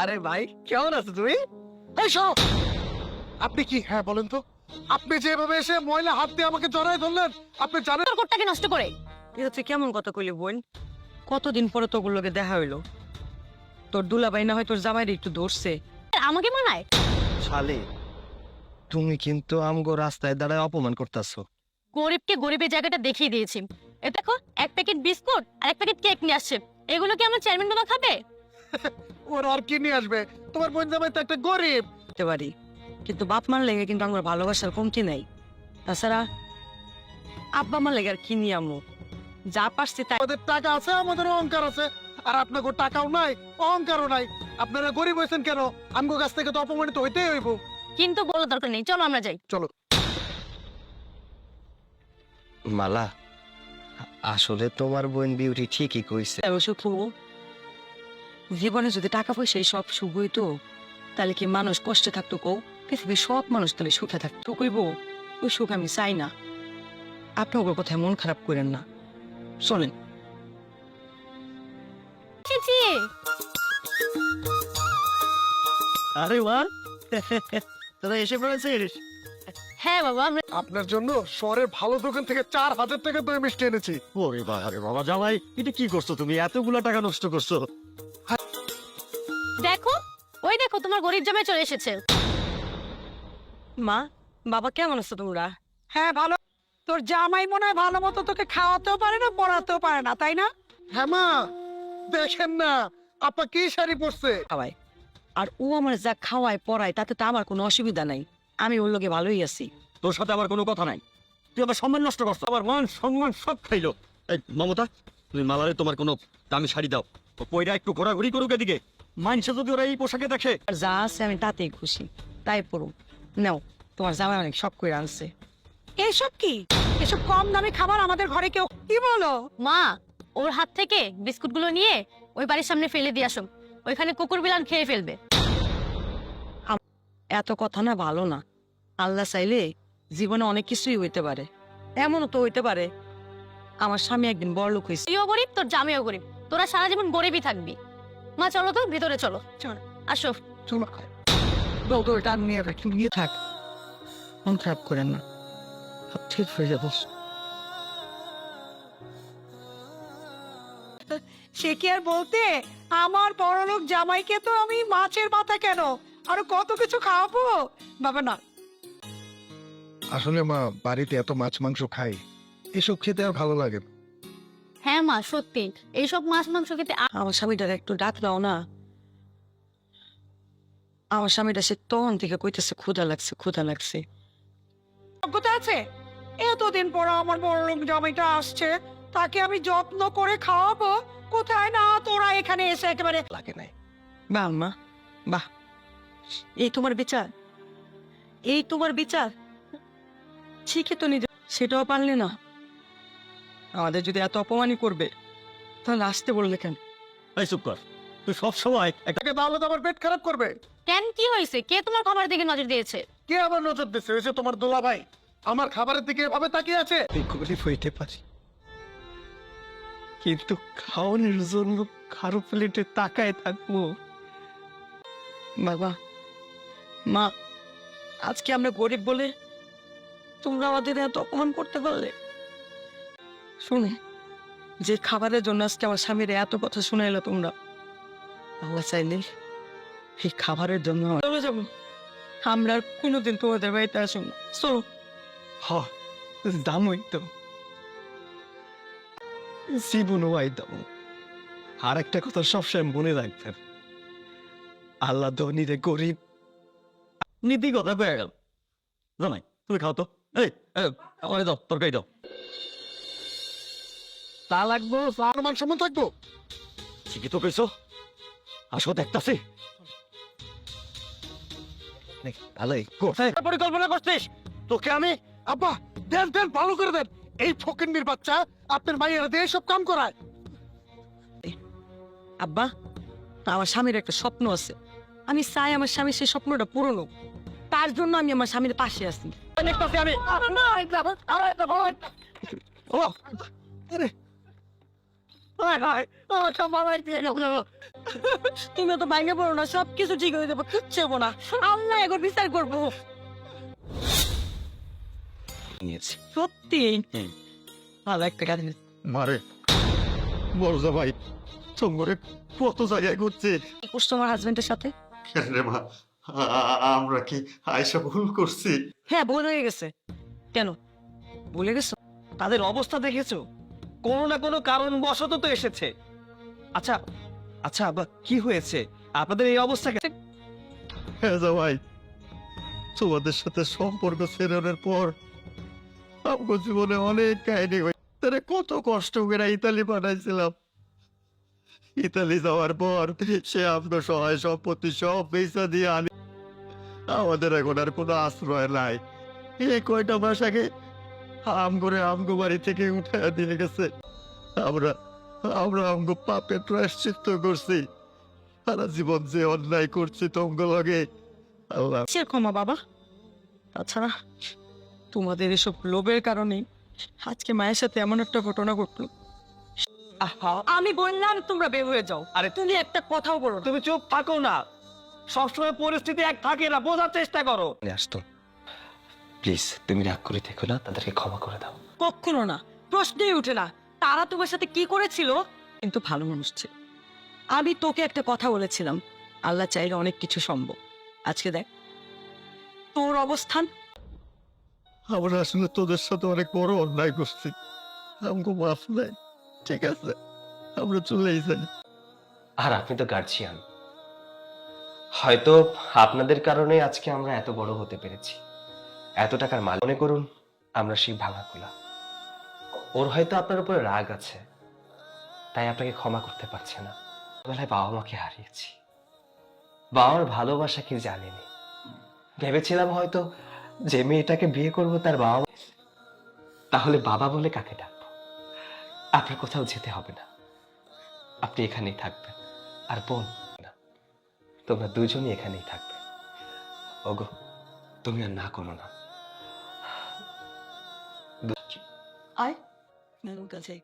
আরে ভাই কেমন আছো তুমি? এই আপনি কি? হ্যাঁ বলেন তো। আপনি যেভাবে এসে ময়লা হাত দিয়ে আমাকে জড়ায় ধরলেন আপনি জানেন তোর কোটটাকে নষ্ট করে। এটা হচ্ছে কেমন কথা কইলি বোন? কতদিন পরে তো তোগুলোকে দেখা হইল? তোর দুলাভাই না হয় তোর জামাইরে একটু ধরছে। আমাকে মানায়? শালে তুমি কিন্তু আমগো রাস্তায় দাঁড়ায় অপমান করতেছো। গরিবকে গরিবের জায়গাটা দেখিয়ে দিয়েছি। এ দেখো এক প্যাকেট বিস্কুট আর এক প্যাকেট কেক নিয়ে আসছে। এগুলো কি আমার চেয়ারম্যান বাবা খাবে? ওর আর কি নিয়ে আসবে? তোমার বোন জামাই তো একটা গরিব। করতে পারি কিন্তু বাপ মার লেগে কিন্তু আমার ভালোবাসার কমতি নাই। তাছাড়া আব্বা মার লেগে আর কি নিয়ে আমু? যা পারছি তাই। আমাদের টাকা আছে আমাদের অহংকার আছে আর আপনাকে টাকাও নাই অহংকারও নাই। আপনারা গরিব হয়েছেন কেন? আমগো কাছ থেকে তো অপমানিত হইতেই হইব। কিন্তু বলার দরকার নেই চলো আমরা যাই। চলো। মালা আসলে তোমার বোন বিউটি ঠিকই কইছে। অবশ্য জীবনে যদি টাকা পয়সা সব সুখ হইতো তাহলে কি মানুষ কষ্টে থাকতো কও? পৃথিবীর সব মানুষ তাহলে সুখে থাকতো। কইব ওই সুখ আমি চাই না। আপনি ওর কথায় মন খারাপ করেন না। চলেন এসেছি। আরে মা! তোরা এসে পড়েছিস? হ্যাঁ বাবা আমরা আপনার জন্য শহরের ভালো দোকান থেকে চার হাজার টাকা দই মিষ্টি এনেছি। ওরে বাবা রে বাবা জামাই এটা কি করছ তুমি? এতগুলা টাকা নষ্ট করছ। দেখো ওই দেখো তোমার গরিব জামাই চলে এসেছে। মা বাবা কেমন আছো তোমরা? হ্যাঁ ভালো। তোর জামাই মনে হয় ভালো মতো তোকে খাওয়াতেও পারে না পড়াতেও পারে না তাই না? হ্যাঁ মা দেখেন না আপা কি শাড়ি পরছে? খাওয়ায়। আর ও আমার যা খাওয়ায় পড়ায় তাতে তো আমার কোনো অসুবিধা নাই। আমি ওর লোকে ভালোই আছি। তোর সাথে আমার কোনো কথা নাই। তুই আমার সম্মান নষ্ট করছ। আমার মান সম্মান সব খাইলো। এই মমতা তুমি মালারে তোমার কোনো দামি শাড়ি দাও। ও পয়রা একটু ঘোরাঘুরি করুক এদিকে। মানছে যদি ওরা এই পোশাকে দেখে। আর যা আছে আমি তাতেই খুশি তাই পড়ুক নাও তোমার জামাই অনেক শখ করে আনছে। এসব কি? এসব কম দামে খাবার আমাদের ঘরে কেউ কি বলো? মা ওর হাত থেকে বিস্কুটগুলো নিয়ে ওই বাড়ির সামনে ফেলে দিয়ে আসো ওইখানে কুকুর বিলান খেয়ে ফেলবে। এত কথা না ভালো না। আল্লাহ চাইলে জীবনে অনেক কিছুই হইতে পারে। এমনও তো হইতে পারে। আমার স্বামী একদিন বড় লোক হয়েছে তুইও গরিব তোর জামাইও গরিব। তোরা সারা জীবন গরিবই থাকবি। মা চলো তো ভিতরে চলো। চল। আসো। চলো। বউটা নিয়ে রাখি নিয়ে থাক। মন খারাপ করেন না। সব ঠিক হয়ে যাব। সে কি আর বলতে? আমার বড়লোক জামাইকে তো আমি মাছের মাথা কেন? আরও কত কিছু খাওয়াবো? বাবা না। আসলে মা বাড়িতে এত মাছ মাংস খাই। এসব খেতে আর ভালো লাগে না। হ্যাঁ মা সত্যি। এইসব মাছ মাংস খেতে আমার স্বামীটার একটু ডাক দাও না। আমার স্বামীটা সে তখন থেকে কইতেছে ক্ষুধা লাগছে ক্ষুধা লাগছে। যোগ্যতা আছে? এতদিন পর আমার বড়লোক জামাইটা আসছে তাকে আমি যত্ন করে খাওয়াবো। কোথায় না তোরা এখানে এসে একেবারে লাগে নাই। বাহ মা বাহ। এই তোমার বিচার? এই তোমার বিচার? শিখে তো নিজে সেটাও পারলে না। আমাদের যদি এত অপমানই করবে তাহলে আসতে বললে কেন? এই চুপ কর। তুই সব সময় একটা তাকে তাহলে তো আমার পেট খারাপ করবে। কেন কি হয়েছে? কে তোমার খাবার দিকে নজর দিয়েছে? কে আবার নজর দিচ্ছে হয়েছে তোমার দোলা ভাই আমার খাবারের দিকে এভাবে তাকিয়ে আছে? গরিব হইতে পারি। কিন্তু খাওয়ানোর জন্য কারও প্লেটে তাকায় থাকব। বাবা মা আজকে আমরা গরিব বলে তোমরা আমাদের এত অপমান করতে পারলে? শুনে যে খাবারের জন্য আজকে আমার স্বামীর এত কথা শুনাইলো তোমরা। আল্লাহ চাইলে এই খাবারের জন্য চলে যাব। আমরা কোনোদিন তোমাদের বাড়িতে আসুন চলো। হ দামই তো। জীবনও আইতাম আর একটা কথা সবসময় মনে রাখবেন। আল্লাহ ধনীরে গরিব। নীতি কথা জামাই তুমি খাও তো। এই, আমারে দাও তরকারি দাও। তা লাগবো আর মান সম্মান থাকব ঠিকই তো কইছো আসো দেখতাছি। ভালোই। কোথায়? পরিকল্পনা করছিস? তোকে আমি আব্বা দেন দেন ভালো করে দেন। এই ফকিন্নির বাচ্চা আপনার মাইয়েরা দিয়ে সব কাম করায়। আব্বা আমার স্বামীর একটা স্বপ্ন আছে। আমি চাই আমার স্বামী সেই স্বপ্নটা পূরণ হোক। তার জন্য আমি আমার স্বামীর পাশে আছি। দেখতাছি আমি। ও আরে তুমি তো পড়ো না সব কিছু ঠিক হয়ে যাব কিচ্ছু হব না আল্লাহ বিচার করব সত্যি ভালো একটা কাজ মারে ভাই কত জায়গায় ঘুরছে? তোমার হাজবেন্ডের সাথে আমরা কি আয়সা ভুল করছি? হ্যাঁ ভুল হয়ে গেছে। কেন? ভুলে গেছো? তাদের অবস্থা দেখেছ? কোনো না কোনো কারণ বশত তো এসেছে। আচ্ছা আচ্ছা আব্বা, কি হয়েছে? আপনাদের এই অবস্থা কেন হ্যাঁ ভাই তোমাদের সাথে সম্পর্ক ছেড়ানোর পর আমার জীবনে অনেক কাহিনী হয়েছে। তারা কত কষ্ট করে ইতালি পাঠাইছিলাম। ইতালি যাওয়ার পর সে আপনার সহায় সম্পত্তি সব পয়সা দিয়ে আনি আমাদের এখন আর কোনো আশ্রয় নাই। এই কয়টা মাস আগে আম করে আমগো বাড়ি থেকে উঠে দিয়ে গেছে। আমরা আমরা আমগো পাপের প্রায়শ্চিত্ত করছি। সারা জীবন যে অন্যায় করছি লগে। আল্লাহ। ক্ষমা বাবা? তাছাড়া তোমাদের এসব লোভের কারণে আজকে মায়ের সাথে এমন একটা ঘটনা ঘটলো। আমি বললাম তোমরা বের হয়ে যাও। আরে তুমি একটা কথাও বলো তুমি চুপ থাকো না। সবসময় পরিস্থিতি এক থাকে না বোঝার চেষ্টা করো। আসতো। প্লিজ তুমি রাগ করে থেকো না তাদেরকে ক্ষমা করে দাও। কখনো না প্রশ্নই উঠে না। তারা তোমার সাথে কি করেছিল? কিন্তু ভালো মানুষ ছিল। আমি তোকে একটা কথা বলেছিলাম আল্লাহ চাইলে অনেক কিছু সম্ভব। আজকে দেখ তোর অবস্থান? আমরা আসলে তোদের সাথে অনেক বড় অন্যায় করছি। আমাকে মাফ নাই ঠিক আছে? আমরা চলেই যাই। আর আপনি তো গার্জিয়ান হয়তো আপনাদের কারণে আজকে আমরা এত বড় হতে পেরেছি। এত টাকার মাল মনে করুন, আমরা সেই ভাঙা কুলা ওর হয়তো আপনার উপরে রাগ আছে, তাই আপনাকে ক্ষমা করতে পারছে না। বেলায় বাবা মাকে হারিয়েছি। বাবার ভালোবাসা কি জানিনি? ভেবেছিলাম হয়তো যে মেয়েটাকে বিয়ে করব তার বাবা তাহলে বাবা বলে কাকে ডাকবো? আপনার কোথাও যেতে হবে না। আপনি এখানেই থাকবেন, আর বোন তোমরা দুজনই এখানেই থাকবে। ওগো। তুমি আর না করো না আয় নানুর কাছে